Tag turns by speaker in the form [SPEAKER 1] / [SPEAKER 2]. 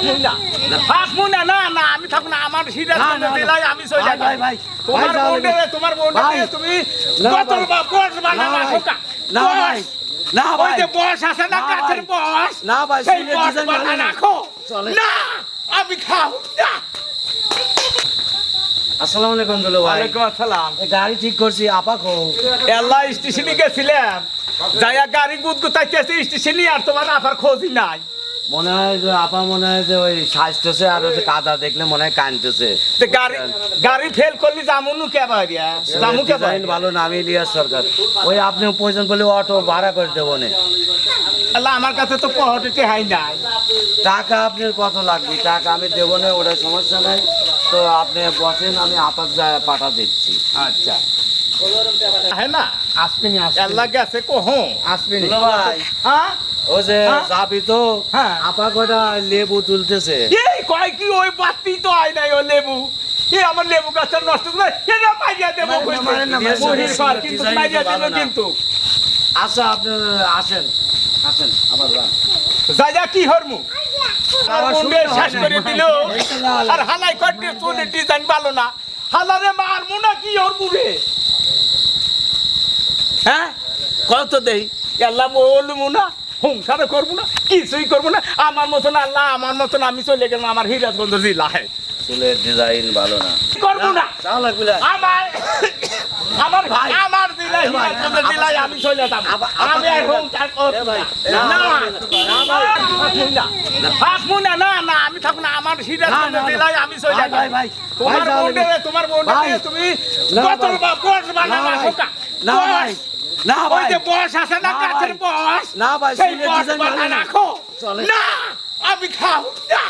[SPEAKER 1] থাকব না থাকব না না না আমি থাকব না আমার সিরাজগঞ্জ
[SPEAKER 2] না, না।
[SPEAKER 1] আমি চলে
[SPEAKER 2] ভাই, ভাই, ভাই।
[SPEAKER 1] তোমার
[SPEAKER 2] ভাই,
[SPEAKER 1] তোমার বোনকে তুমি কত
[SPEAKER 2] ভাই।
[SPEAKER 1] বা- বানা
[SPEAKER 2] না,
[SPEAKER 1] না
[SPEAKER 2] ভাই। না, ভাই।
[SPEAKER 1] ওই বস আছে না
[SPEAKER 2] না,
[SPEAKER 1] কাছের বস
[SPEAKER 2] না, ভাই,
[SPEAKER 1] সেই বস বানা রাখো। না আমি খাও না।
[SPEAKER 2] আসসালামু আলাইকুম দুলো ভাই।
[SPEAKER 1] ওয়ালাইকুম আসসালাম।
[SPEAKER 2] গাড়ি ঠিক করছি আপা খো
[SPEAKER 1] এল্লা স্টেশনে গেছিলাম যাইয়া গাড়ি গুদ গুতাইতেছে স্টেশনে আর তোমার আফার খোঁজই নাই।
[SPEAKER 2] মনে হয় যে আপা মনে হয় যে ওই সাজতেছে আর ওই কাদা দেখলে মনে হয় কানতেছে
[SPEAKER 1] তো গাড়ি গাড়ি ফেল করলি জামুনু কে বাড়িয়া জামু কে
[SPEAKER 2] ডিজাইন ভালো নাম ইলিয়াস সরকার। ওই আপনি প্রয়োজন করলে অটো ভাড়া করে দেবো নে।
[SPEAKER 1] আল্লাহ আমার কাছে তো পহটে হাই নাই।
[SPEAKER 2] টাকা আপনার কত লাগবে? টাকা আমি দেবো না ওটা সমস্যা নাই। তো আপনি বসেন আমি আপাত পাঠা দিচ্ছি
[SPEAKER 1] আচ্ছা। হ্যাঁ না?
[SPEAKER 2] আসবেনি
[SPEAKER 1] আল্লাহ গেছে কহো
[SPEAKER 2] আসবেনি। ভাই।
[SPEAKER 1] হ্যাঁ?
[SPEAKER 2] ও যে
[SPEAKER 1] হ্যাঁ?
[SPEAKER 2] যাবি তো
[SPEAKER 1] হ্যাঁ।
[SPEAKER 2] আপা কটা লেবু তুলতেছে?
[SPEAKER 1] এই কয় কি ওই বাতি তো আয় নাই ও লেবু। এ আমার লেবু গাছটা নষ্ট করে মারিয়া দেবো কিন্তু মারিয়া দেবো কিন্তু।
[SPEAKER 2] আচ্ছা আপনি আসেন আসেন আবার যান।
[SPEAKER 1] যা যা কি হরমু? শেষ করে দিল। আর হালাই কটে চুলের ডিজাইন ভালো না। হালারে মারমু না কি হরমু রে? হ্যাঁ কত দেই আল্লাহ বলব না সংসার করব না কিছুই করব না আমার মতন আল্লাহ আমার মতন আমি চলে গেলাম আমার হিরাজগঞ্জ জেলায়
[SPEAKER 2] চুলের ডিজাইন ভালো না
[SPEAKER 1] করব না আমার আমার
[SPEAKER 2] ভাই।
[SPEAKER 1] আমার আমি চলে যাব আমি এখন তার
[SPEAKER 2] এ ভাই,
[SPEAKER 1] না
[SPEAKER 2] না,
[SPEAKER 1] না
[SPEAKER 2] না,
[SPEAKER 1] থাকব না না না আমি থাকব না আমার আমি চলে যাব তোমার
[SPEAKER 2] ভাই,
[SPEAKER 1] তোমার তুমি কত
[SPEAKER 2] না, ভাই। না। ভাই।
[SPEAKER 1] ওই বস আছে না কাছের বস
[SPEAKER 2] না, ভাই,
[SPEAKER 1] সেই বস। রাখো না আমি খাও না